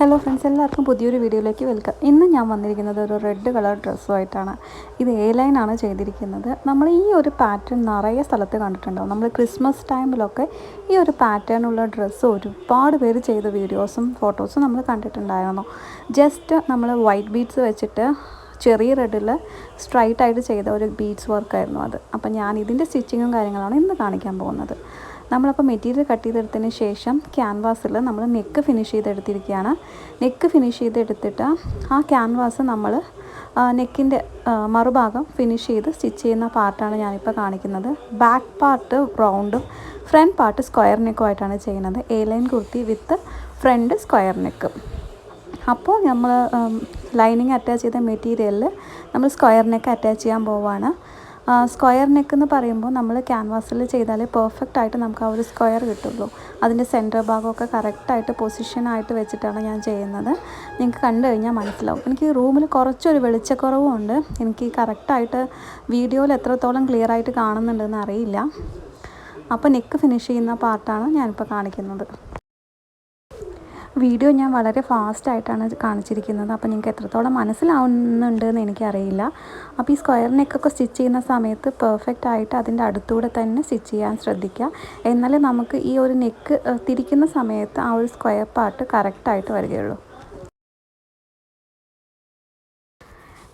Hello friends എല്ലാവർക്കും പുതിയൊരു വീഡിയോയിലേക്ക് വെൽക്കം. ഇന്ന് ഞാൻ വന്നിരിക്കുന്നത് ഒരു റെഡ് കളർ ഡ്രസ്സുമായിട്ടാണ്. ഇത് എ ലൈനാണ് ചെയ്തിരിക്കുന്നത്. നമ്മൾ ഈ ഒരു പാറ്റേൺ നിറയെ സ്ഥലത്ത് കണ്ടിട്ടുണ്ടാവും നമ്മൾ ക്രിസ്മസ് ടൈമിലൊക്കെ ഈ ഒരു പാറ്റേണുള്ള ഡ്രസ്സ് ഒരുപാട് പേര് ചെയ്ത വീഡിയോസും ഫോട്ടോസും നമ്മൾ കണ്ടിട്ടുണ്ടായിരുന്നു. ജസ്റ്റ് നമ്മൾ വൈറ്റ് ബീഡ്സ് വെച്ചിട്ട് ചെറിയ റെഡിൽ സ്ട്രൈറ്റ് ആയിട്ട് ചെയ്ത ഒരു ബീഡ്സ് വർക്കായിരുന്നു അത്. അപ്പം ഞാൻ ഇതിന്റെ സ്റ്റിച്ചിങ്ങും കാര്യങ്ങളാണ് ഇന്ന് കാണിക്കാൻ പോകുന്നത്. നമ്മളപ്പോൾ മെറ്റീരിയൽ കട്ട് ചെയ്തെടുത്തതിന് ശേഷം ക്യാൻവാസിൽ നമ്മൾ നെക്ക് ഫിനിഷ് ചെയ്തെടുത്തിരിക്കുകയാണ്. നെക്ക് ഫിനിഷ് ചെയ്തെടുത്തിട്ട് ആ ക്യാൻവാസ് നമ്മൾ നെക്കിന്റെ മറുഭാഗം ഫിനിഷ് ചെയ്ത് സ്റ്റിച്ച് ചെയ്യുന്ന പാർട്ടാണ് ഞാനിപ്പോൾ കാണിക്കുന്നത്. ബാക്ക് പാർട്ട് റൗണ്ടും ഫ്രണ്ട് പാർട്ട് സ്ക്വയർ നെക്കുമായിട്ടാണ് ചെയ്യുന്നത്. A line kurti with front square neck അപ്പോൾ നമ്മൾ ലൈനിങ് അറ്റാച്ച് ചെയ്ത മെറ്റീരിയലിൽ നമ്മൾ സ്ക്വയർ നെക്ക് അറ്റാച്ച് ചെയ്യാൻ പോവുകയാണ് സ്ക്വയർ നെക്ക് എന്ന് പറയുമ്പോൾ നമ്മൾ ക്യാൻവാസിൽ ചെയ്താലേ പെർഫെക്റ്റ് ആയിട്ട് നമുക്ക് ആ ഒരു സ്ക്വയർ കിട്ടുള്ളൂ. അതിന്റെ സെന്റർ ഭാഗമൊക്കെ കറക്റ്റായിട്ട് പൊസിഷനായിട്ട് വെച്ചിട്ടാണ് ഞാൻ ചെയ്യുന്നത്. നിങ്ങൾക്ക് കണ്ടു കഴിഞ്ഞാൽ മനസ്സിലാവും. എനിക്ക് റൂമിൽ കുറച്ചൊരു വെളിച്ചക്കുറവുമുണ്ട് എനിക്ക് കറക്റ്റായിട്ട് വീഡിയോയിൽ എത്രത്തോളം ക്ലിയർ ആയിട്ട് കാണുന്നുണ്ടെന്ന് അറിയില്ല. അപ്പോൾ നെക്ക് ഫിനിഷ് ചെയ്യുന്ന പാർട്ടാണ് ഞാനിപ്പോൾ കാണിക്കുന്നത്. വീഡിയോ ഞാൻ വളരെ ഫാസ്റ്റായിട്ടാണ് കാണിച്ചിരിക്കുന്നത്. അപ്പോൾ നിങ്ങൾക്ക് എത്രത്തോളം മനസ്സിലാവുന്നുണ്ട് എന്ന് എനിക്കറിയില്ല. അപ്പോൾ ഈ സ്ക്വയർ നെക്കൊക്കെ സ്റ്റിച്ച് ചെയ്യുന്ന സമയത്ത് പെർഫെക്റ്റ് ആയിട്ട് അതിന്റെ അടുത്തൂടെ തന്നെ സ്റ്റിച്ച് ചെയ്യാൻ ശ്രദ്ധിക്കുക. എന്നാലേ നമുക്ക് ഈ ഒരു നെക്ക് തിരിക്കുന്ന സമയത്ത് ആ ഒരു സ്ക്വയർ പാർട്ട് കറക്റ്റായിട്ട് വരികയുള്ളൂ.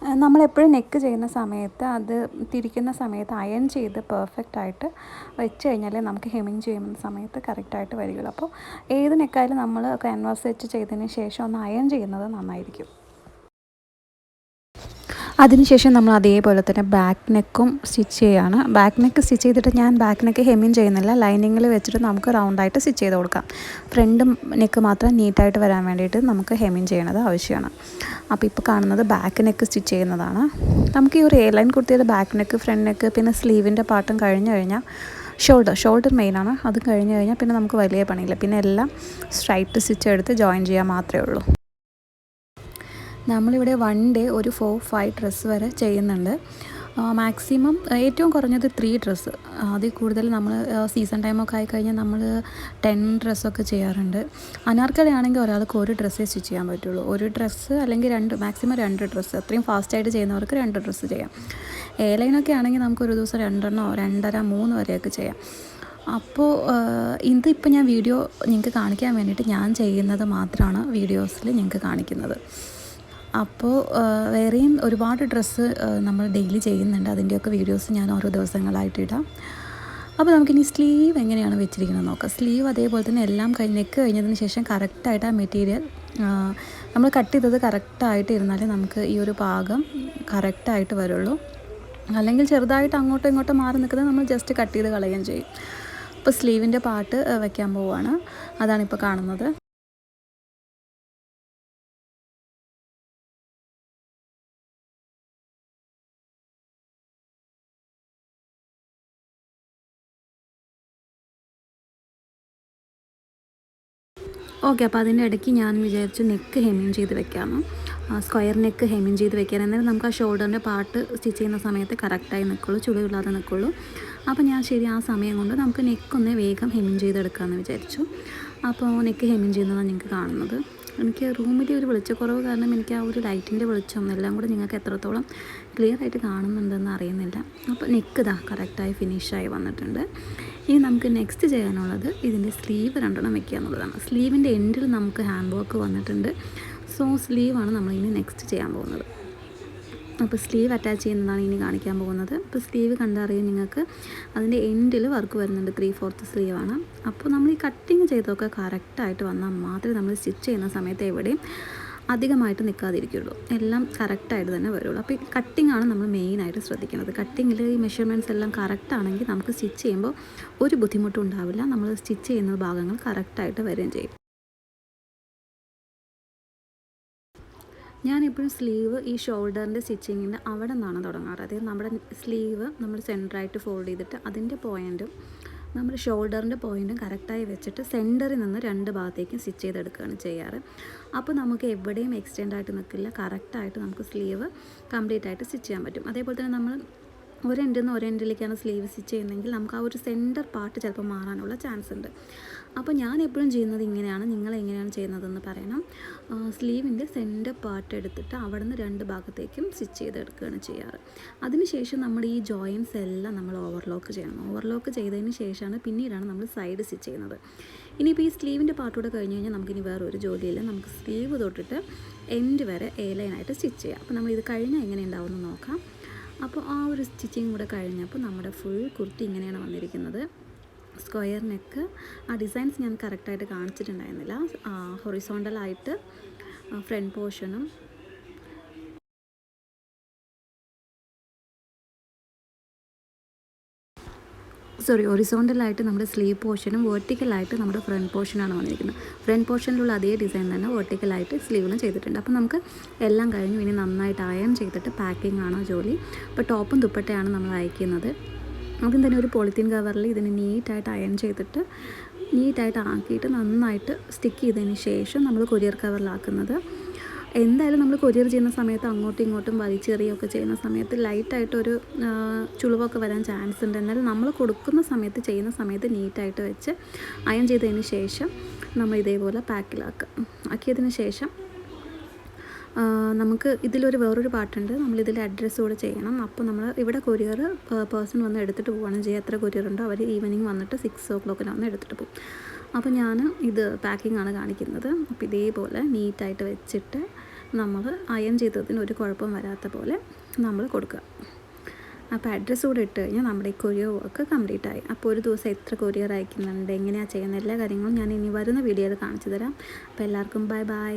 നമ്മളെപ്പോഴും നെക്ക് ചെയ്യുന്ന സമയത്ത് അത് തിരിക്കുന്ന സമയത്ത് അയൺ ചെയ്ത് പെർഫെക്റ്റ് ആയിട്ട് വെച്ച് കഴിഞ്ഞാലേ നമുക്ക് ഹെമിങ് ചെയ്യുന്ന സമയത്ത് കറക്റ്റായിട്ട് വരികയുള്ളൂ. അപ്പോൾ ഏത് നെക്കായാലും നമ്മൾ ക്യാൻവാസ് വെച്ച് ചെയ്തതിന് ശേഷം ഒന്ന് അയൺ ചെയ്യുന്നത് നന്നായിരിക്കും. അതിനുശേഷം നമ്മൾ അതേപോലെ തന്നെ ബാക്ക് നെക്കും സ്റ്റിച്ച് ചെയ്യുകയാണ് ബാക്ക് നെക്ക് സ്റ്റിച്ച് ചെയ്തിട്ട് ഞാൻ ബാക്ക് നെക്ക് ഹെമ്മിങ് ചെയ്യുന്നില്ല. ലൈനിങ്ങിൽ വെച്ചിട്ട് നമുക്ക് റൗണ്ടായിട്ട് സ്റ്റിച്ച് ചെയ്ത് കൊടുക്കാം. ഫ്രണ്ട് നെക്ക് മാത്രം നീറ്റായിട്ട് വരാൻ വേണ്ടിയിട്ട് നമുക്ക് ഹെമ്മിങ് ചെയ്യണത് ആവശ്യമാണ്. അപ്പോൾ ഇപ്പോൾ കാണുന്നത് ബാക്ക് നെക്ക് സ്റ്റിച്ച് ചെയ്യുന്നതാണ്. നമുക്ക് ഈ ഒരു എയർ ലൈൻ കുർത്തിയുടെ ബാക്ക് നെക്ക് ഫ്രണ്ട് നെക്ക് പിന്നെ സ്ലീവിന്റെ പാട്ടും കഴിഞ്ഞ് കഴിഞ്ഞാൽ ഷോൾഡർ ഷോൾഡർ മെയിനാണ് അതും കഴിഞ്ഞ് കഴിഞ്ഞാൽ പിന്നെ നമുക്ക് വലിയ പണിയില്ല. പിന്നെ എല്ലാം സ്ട്രൈറ്റ് സ്റ്റിച്ച് എടുത്ത് ജോയിൻ ചെയ്യാൻ മാത്രമേ ഉള്ളൂ. നമ്മളിവിടെ വൺ ഡേ ഒരു ഫോർ ഫൈവ് ഡ്രസ്സ് വരെ ചെയ്യുന്നുണ്ട്. മാക്സിമം ഏറ്റവും കുറഞ്ഞത് ത്രീ ഡ്രസ്സ് അതിൽ കൂടുതൽ നമ്മൾ സീസൺ ടൈമൊക്കെ ആയിക്കഴിഞ്ഞാൽ നമ്മൾ ടെൻ ഡ്രസ്സൊക്കെ ചെയ്യാറുണ്ട്. അനാർക്കലി ആണെങ്കിൽ ഒരാൾക്ക് ഒരു ഡ്രസ്സേ സ്റ്റിച്ച് ചെയ്യാൻ പറ്റുള്ളൂ. ഒരു ഡ്രസ്സ് അല്ലെങ്കിൽ രണ്ട് മാക്സിമം രണ്ട് ഡ്രസ്സ് അത്രയും ഫാസ്റ്റായിട്ട് ചെയ്യുന്നവർക്ക് രണ്ട് ഡ്രസ്സ് ചെയ്യാം. എ ലൈനൊക്കെ ആണെങ്കിൽ നമുക്ക് ഒരു ദിവസം രണ്ടെണ്ണോ രണ്ടര മൂന്ന് വരെയൊക്കെ ചെയ്യാം. അപ്പോൾ ഇതിപ്പോൾ ഞാൻ വീഡിയോ നിങ്ങൾക്ക് കാണിക്കാൻ വേണ്ടിയിട്ട് ഞാൻ ചെയ്യുന്നത് മാത്രമാണ് വീഡിയോസിൽ നിങ്ങൾക്ക് കാണിക്കുന്നത്. അപ്പോൾ വേറെയും ഒരുപാട് ഡ്രസ്സ് നമ്മൾ ഡെയിലി ചെയ്യുന്നുണ്ട്. അതിന്റെയൊക്കെ വീഡിയോസ് ഞാൻ ഓരോ ദിവസങ്ങളായിട്ട് ഇടാം. അപ്പോൾ നമുക്കിനി സ്ലീവ് എങ്ങനെയാണ് വെച്ചിരിക്കുന്നത് നോക്കാം. സ്ലീവ് അതേപോലെ തന്നെ എല്ലാം കഴിഞ്ഞ് നെക്ക് കഴിഞ്ഞതിന് ശേഷം കറക്റ്റായിട്ട് ആ മെറ്റീരിയൽ നമ്മൾ കട്ട് ചെയ്തത് കറക്റ്റായിട്ട് ഇരുന്നാലേ നമുക്ക് ഈ ഒരു പാകം കറക്റ്റായിട്ട് വരുള്ളൂ. അല്ലെങ്കിൽ ചെറുതായിട്ട് അങ്ങോട്ടും ഇങ്ങോട്ടും മാറി നിൽക്കുന്നത് നമ്മൾ ജസ്റ്റ് കട്ട് ചെയ്ത് കളയുകയും ചെയ്യും. അപ്പോൾ സ്ലീവിന്റെ പാട്ട് വയ്ക്കാൻ പോവുകയാണ് അതാണിപ്പോൾ കാണുന്നത്. ഓക്കെ അപ്പോൾ അതിന്റെ ഇടയ്ക്ക് ഞാൻ വിചാരിച്ചു നെക്ക് ഹെമ്മിങ് ചെയ്ത് വെക്കാം. സ്ക്വയർ നെക്ക് ഹെമ്മിങ് ചെയ്ത് വെക്കാൻ എന്നാലും നമുക്ക് ആ ഷോൾഡറിന്റെ പാർട്ട് സ്റ്റിച്ച് ചെയ്യുന്ന സമയത്ത് കറക്റ്റായി നിൽക്കുള്ളൂ ചുളിവില്ലാതെ നിൽക്കുള്ളൂ അപ്പോൾ ഞാൻ ശരി ആ സമയം കൊണ്ട് നമുക്ക് നെക്കൊന്ന് വേഗം ഹെമ്മിങ് ചെയ്തെടുക്കാമെന്ന് വിചാരിച്ചു. അപ്പോൾ നെക്ക് ഹെമ്മിങ് ചെയ്യുന്നതാണ് നിങ്ങൾക്ക് കാണുന്നത്. എനിക്ക് റൂമിലെ ഒരു വെളിച്ചക്കുറവ് കാരണം എനിക്ക് ആ ഒരു ലൈറ്റിന്റെ വെളിച്ചം എല്ലാം കൂടെ നിങ്ങൾക്ക് എത്രത്തോളം ക്ലിയർ ആയിട്ട് കാണുന്നുണ്ടെന്ന് അറിയുന്നില്ല. അപ്പോൾ നെക്ക് ഇതാ കറക്റ്റായി ഫിനിഷായി വന്നിട്ടുണ്ട്. ഇനി നമുക്ക് നെക്സ്റ്റ് ചെയ്യാനുള്ളത് ഇതിന്റെ സ്ലീവ് രണ്ടെണ്ണം വെക്കുക എന്നുള്ളതാണ്. സ്ലീവിന്റെ എൻഡിൽ നമുക്ക് ഹാൻഡ് വർക്ക് വന്നിട്ടുണ്ട്. സോ സ്ലീവാണ് നമ്മളിനി നെക്സ്റ്റ് ചെയ്യാൻ പോകുന്നത്. അപ്പോൾ സ്ലീവ് അറ്റാച്ച് ചെയ്യുന്നതാണ് ഇനി കാണിക്കാൻ പോകുന്നത്. അപ്പോൾ സ്ലീവ് കണ്ടറിയും നിങ്ങൾക്ക് അതിന്റെ എൻഡിൽ വർക്ക് വരുന്നുണ്ട്. ത്രീ ഫോർത്ത് സ്ലീവാണ് അപ്പോൾ നമ്മൾ ഈ കട്ടിങ് ചെയ്തൊക്കെ കറക്റ്റായിട്ട് വന്നാൽ മാത്രമേ നമ്മൾ സ്റ്റിച്ച് ചെയ്യുന്ന സമയത്ത് എവിടെയും അധികമായിട്ട് നിൽക്കാതിരിക്കുള്ളൂ. എല്ലാം കറക്റ്റായിട്ട് തന്നെ വരുള്ളൂ. അപ്പോൾ കട്ടിംഗ് ആണ് നമ്മൾ മെയിനായിട്ട് ശ്രദ്ധിക്കുന്നത് കട്ടിങ്ങിൽ ഈ മെഷർമെന്റ്സ് എല്ലാം കറക്റ്റ് ആണെങ്കിൽ നമുക്ക് സ്റ്റിച്ച് ചെയ്യുമ്പോൾ ഒരു ബുദ്ധിമുട്ടും ഉണ്ടാവില്ല. നമ്മൾ സ്റ്റിച്ച് ചെയ്യുന്ന ഭാഗങ്ങൾ കറക്റ്റായിട്ട് വരികയും ചെയ്യും. ഞാനെപ്പോഴും സ്ലീവ് ഈ ഷോൾഡറിന്റെ സ്റ്റിച്ചിങ്ങിന്റെ അവിടെ നിന്നാണ് തുടങ്ങാറ്. അതായത് നമ്മുടെ സ്ലീവ് നമ്മൾ സെന്ററായിട്ട് ഫോൾഡ് ചെയ്തിട്ട് അതിന്റെ പോയിന്റും നമ്മുടെ ഷോൾഡറിന്റെ പോയിന്റും കറക്റ്റായി വെച്ചിട്ട് സെന്ററിൽ നിന്ന് രണ്ട് ഭാഗത്തേക്കും സ്റ്റിച്ച് ചെയ്തെടുക്കുകയാണ് ചെയ്യാറ്. അപ്പോൾ നമുക്ക് എവിടെയും എക്സ്റ്റെൻഡ് ആയിട്ട് നിൽക്കില്ല. കറക്റ്റായിട്ട് നമുക്ക് സ്ലീവ് കംപ്ലീറ്റ് ആയിട്ട് സ്റ്റിച്ച് ചെയ്യാൻ പറ്റും. അതേപോലെ തന്നെ നമ്മൾ ഒരു എൻഡിൽ നിന്ന് ഒരു എൻഡിലേക്കാണ് സ്ലീവ് സ്റ്റിച്ച് ചെയ്യുന്നതെങ്കിൽ നമുക്ക് ആ ഒരു സെന്റർ പാർട്ട് ചിലപ്പോൾ മാറാനുള്ള ചാൻസ് ഉണ്ട്. അപ്പോൾ ഞാൻ എപ്പോഴും ചെയ്യുന്നത് ഇങ്ങനെയാണ് നിങ്ങൾ എങ്ങനെയാണ് ചെയ്യുന്നതെന്ന് പറയണം. സ്ലീവിന്റെ സെന്റർ പാർട്ട് എടുത്തിട്ട് അവിടെ നിന്ന് രണ്ട് ഭാഗത്തേക്കും സ്റ്റിച്ച് ചെയ്തെടുക്കുകയാണ് ചെയ്യാറ്. അതിനുശേഷം നമ്മൾ ഈ ജോയിൻസ് എല്ലാം നമ്മൾ ഓവർലോക്ക് ചെയ്യണം. ഓവർലോക്ക് ചെയ്തതിന് ശേഷമാണ് പിന്നീടാണ് നമ്മൾ സൈഡ് സ്റ്റിച്ച് ചെയ്യുന്നത്. ഇനിയിപ്പോൾ ഈ സ്ലീവിന്റെ പാർട്ടൂടെ കഴിഞ്ഞ് കഴിഞ്ഞാൽ നമുക്കിനി വേറെ ഒരു ജോലിയില്ല. നമുക്ക് സ്ലീവ് തൊട്ടിട്ട് എൻഡ് വരെ എ ലൈനായിട്ട് സ്റ്റിച്ച് ചെയ്യാം. അപ്പോൾ നമ്മൾ ഇത് കഴിഞ്ഞാൽ എങ്ങനെ ഉണ്ടാവുമെന്ന് നോക്കാം. അപ്പോൾ ആ ഒരു സ്റ്റിച്ചിങ് കൂടെ കഴിഞ്ഞപ്പോൾ നമ്മുടെ ഫുൾ കുർത്തി ഇങ്ങനെയാണ് വന്നിരിക്കുന്നത്. സ്ക്വയർ നെക്ക് ആ ഡിസൈൻസ് ഞാൻ കറക്റ്റായിട്ട് കാണിച്ചിട്ടുണ്ടായിരുന്നില്ല. ഹൊറിസോണ്ടലായിട്ട് ഫ്രണ്ട് പോർഷനും സോറി ഒറിസോണ്ടലായിട്ട് നമ്മുടെ സ്ലീവ് പോർഷനും വെർട്ടിക്കലായിട്ട് നമ്മുടെ ഫ്രണ്ട് പോർഷനാണ് വന്നിരിക്കുന്നത്. ഫ്രണ്ട് പോർഷനിലുള്ള അതേ ഡിസൈൻ തന്നെ വെർട്ടിക്കലായിട്ട് സ്ലീവിലും ചെയ്തിട്ടുണ്ട്. അപ്പോൾ നമുക്ക് എല്ലാം കഴിഞ്ഞു ഇനി നന്നായിട്ട് അയൺ ചെയ്തിട്ട് പാക്കിംഗ് ആണോ ജോലി. അപ്പോൾ ടോപ്പും ദുപ്പട്ടയാണ് നമ്മൾ അയക്കുന്നത്. ആദ്യം തന്നെ ഒരു പോളിത്തീൻ കവറിൽ ഇതിന് നീറ്റായിട്ട് അയൺ ചെയ്തിട്ട് നീറ്റായിട്ട് ആക്കിയിട്ട് നന്നായിട്ട് സ്റ്റിക്ക് ചെയ്തതിന് ശേഷം നമ്മൾ കൊറിയർ കവറിലാക്കുന്നത് എന്തായാലും നമ്മൾ കൊരിയർ ചെയ്യുന്ന സമയത്ത് അങ്ങോട്ടും ഇങ്ങോട്ടും വലിച്ചെറിയൊക്കെ ചെയ്യുന്ന സമയത്ത് ലൈറ്റായിട്ടൊരു ചുളിവൊക്കെ വരാൻ ചാൻസ് ഉണ്ട്. എന്നാലും നമ്മൾ കൊടുക്കുന്ന സമയത്ത് ചെയ്യുന്ന സമയത്ത് നീറ്റായിട്ട് വെച്ച് അയൺ ചെയ്തതിന് ശേഷം നമ്മൾ ഇതേപോലെ പാക്കിലാക്കുക ആക്കിയതിന് ശേഷം നമുക്ക് ഇതിലൊരു വേറൊരു പാട്ടുണ്ട്. നമ്മളിതിൽ അഡ്രസ്സ് കൂടെ ചെയ്യണം. അപ്പോൾ നമ്മൾ ഇവിടെ കൊറിയർ പേഴ്സൺ വന്ന് എടുത്തിട്ട് പോവുകയാണ് ചെയ്യുക. എത്ര കൊറിയർ ഉണ്ടോ അവർ ഈവനിങ് വന്നിട്ട് സിക്സ് ഓ ക്ലോക്കിന് വന്ന് എടുത്തിട്ട് പോകും. അപ്പോൾ ഞാൻ ഇത് പാക്കിംഗ് ആണ് കാണിക്കുന്നത്. അപ്പോൾ ഇതേപോലെ നീറ്റായിട്ട് വെച്ചിട്ട് നമ്മൾ അയൺ ചെയ്തതിന് ഒരു കുഴപ്പം വരാത്ത പോലെ നമ്മൾ കൊടുക്കുക. അപ്പോൾ അഡ്രസ്സ് കൂടെ ഇട്ട് കഴിഞ്ഞാൽ നമ്മുടെ ഈ കൊറിയർ വർക്ക് കംപ്ലീറ്റ് ആയി. അപ്പോൾ ഒരു ദിവസം എത്ര കൊറിയർ അയക്കുന്നുണ്ട് എങ്ങനെയാണ് ചെയ്യുന്നത് എല്ലാ കാര്യങ്ങളും ഞാൻ ഇനി വരുന്ന വീഡിയോയിൽ കാണിച്ചു തരാം. അപ്പോൾ എല്ലാവർക്കും ബൈ ബൈ